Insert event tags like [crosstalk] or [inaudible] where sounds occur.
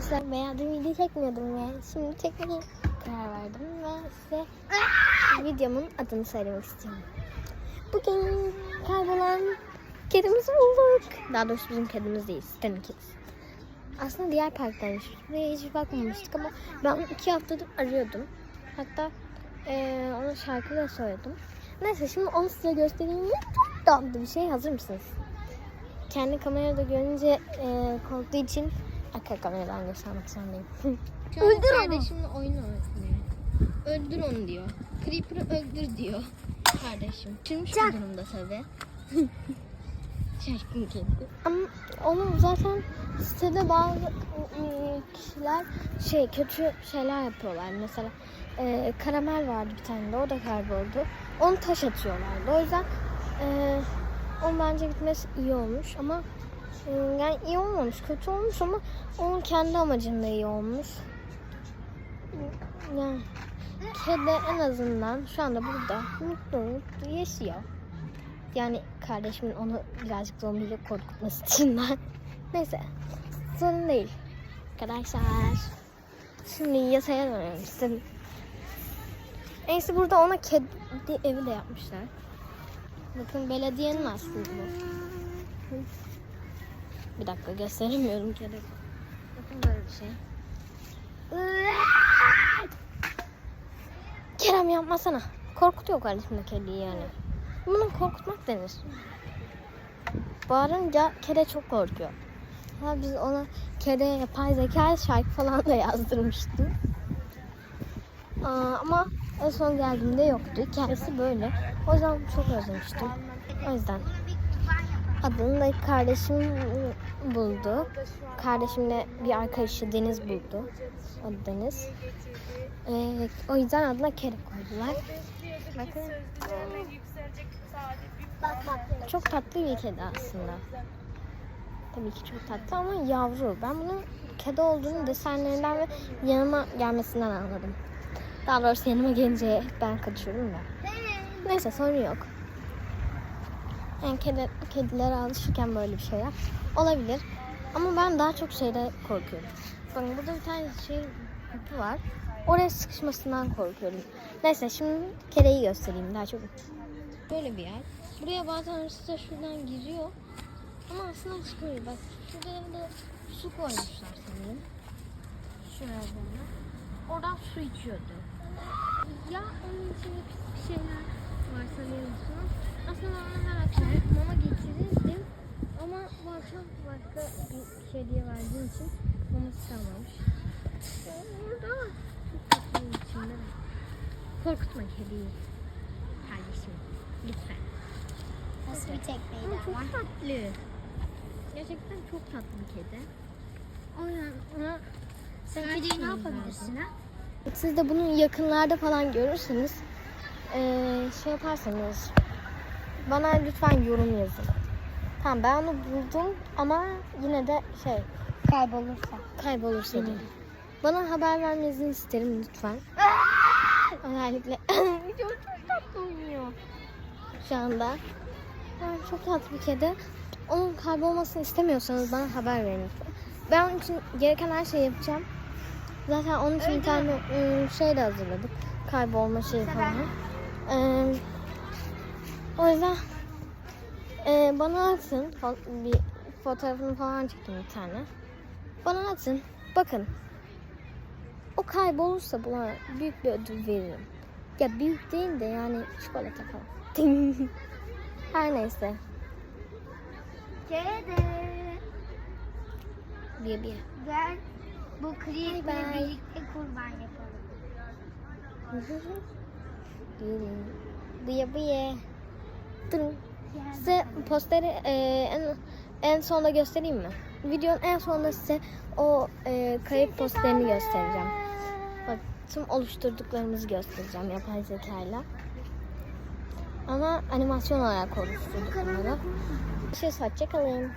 Arkadaşlar bayağıdır video çekmiyordum ve şimdi çekmeye karar verdim ve size videomun adını söylemek istiyorum. Bugün kaybolan kedimizi bulduk. Daha doğrusu bizim kedimiz değil, sitenin kedisi. Aslında diğer parktaymış. Buraya hiç bakmamıştık ama ben iki haftadır arıyordum. Hatta eee ona şarkı da söyledim. Neyse şimdi onu size göstereyim. Çok tatlı bir şey. Hazır mısınız? Kendi kamerada görünce eee korktuğu için arka kameradan göstermek zorundayım. Öldür onu. Kardeşimle oyun oynuyor. Öldür onu diyor. Creeper'ı öldür diyor. Kardeşim. Çırmış bir durumda tabii. Şaşkın kedi. Ama onu zaten sitede bazı ıı, kişiler şey kötü şeyler yapıyorlar. Mesela e, karamel vardı bir tane de o da kayboldu. Onu taş atıyorlardı. O yüzden e, onun bence gitmesi iyi olmuş ama yani iyi olmamış, kötü olmuş ama onun kendi amacında iyi olmuş. Yani kedi en azından şu anda burada mutlu yaşıyor. Yani kardeşimin onu birazcık zombiyle korkutması içinden. [laughs] Neyse. Sorun değil. Arkadaşlar. Şimdi yataya dönüyorum. Size- Neyse burada ona kedi evi de yapmışlar. Bakın belediyenin aslında bu. Bir dakika gösteremiyorum kedi. Bakın böyle bir şey. Kerem yapmasana. Korkutuyor kardeşim de kediyi yani. Bunu korkutmak denir. Bağırınca kedi çok korkuyor. Ha biz ona kedi yapay zeka şarkı falan da yazdırmıştım. Aa, ama en son geldiğimde yoktu. Hikayesi böyle. O yüzden çok özlemiştim. O yüzden adını da kardeşim buldu. Kardeşimle bir arkadaşı Deniz buldu. Adı Deniz. Ee, o yüzden adına kedi koydular. Bakın. Çok tatlı bir kedi aslında. Tabii ki çok tatlı ama yavru. Ben bunun kedi olduğunu desenlerinden ve yanıma gelmesinden anladım. Daha doğrusu yanıma gelince ben kaçıyorum da. Neyse sorun yok. Yani kedi, kedilere alışırken böyle bir şeyler olabilir. Ama ben daha çok şeyde korkuyorum. Bakın burada bir tane şey kutu var. Oraya sıkışmasından korkuyorum. Neyse şimdi kereyi göstereyim daha çok. Böyle bir yer. Buraya bazen hırsızlar şuradan giriyor. Ama aslında çıkıyor. Bak şurada da su koymuşlar sanırım. Şuraya böyle. Oradan su içiyordu. Ya onun içinde pis bir şeyler var sanıyorum su. Aslında her akşam mama getirirdim. Ama bu akşam başka bir kediye verdiğim için maması kalmamış. Orada çok tatlı içinde. Korkutma kediyi. Kardeşim. Lütfen. Nasıl bir tekmeydi Ama çok tatlı. Gerçekten çok tatlı bir kedi. O yüzden ona Sen kediyi ne yapabilirsin ha? Siz de bunu yakınlarda falan görürseniz eee, şey yaparsanız bana lütfen yorum yazın. Tamam ben onu buldum ama yine de şey Kaybolursa. kaybolursa da. Bana haber vermenizi isterim lütfen. [laughs] Özellikle [laughs] çok çok tatlı oynuyor şu anda. Yani çok tatlı bir kedi. Onun kaybolmasını istemiyorsanız bana haber verin lütfen. Ben onun için gereken her şeyi yapacağım. Zaten onun için bir tane ıı, şey de hazırladık. Kaybolma şeyi falan. Ee, o yüzden e, bana atın. Bir fotoğrafını falan çektim bir tane. Bana atın. Bakın. O kaybolursa buna büyük bir ödül veririm. Ya büyük değil de yani çikolata falan. [laughs] Her neyse. Kedi. Bir bir. Gel. Bu bye. birlikte kurban yapalım. Bıya [laughs] bıya. Durun. Size posteri e, en, en sonda göstereyim mi? Videonun en sonunda size o e, kayıp posterini göstereceğim. Bak tüm oluşturduklarımızı göstereceğim yapay zekayla. Ama animasyon olarak oluşturduk bunları. Görüşürüz. Hoşçakalın.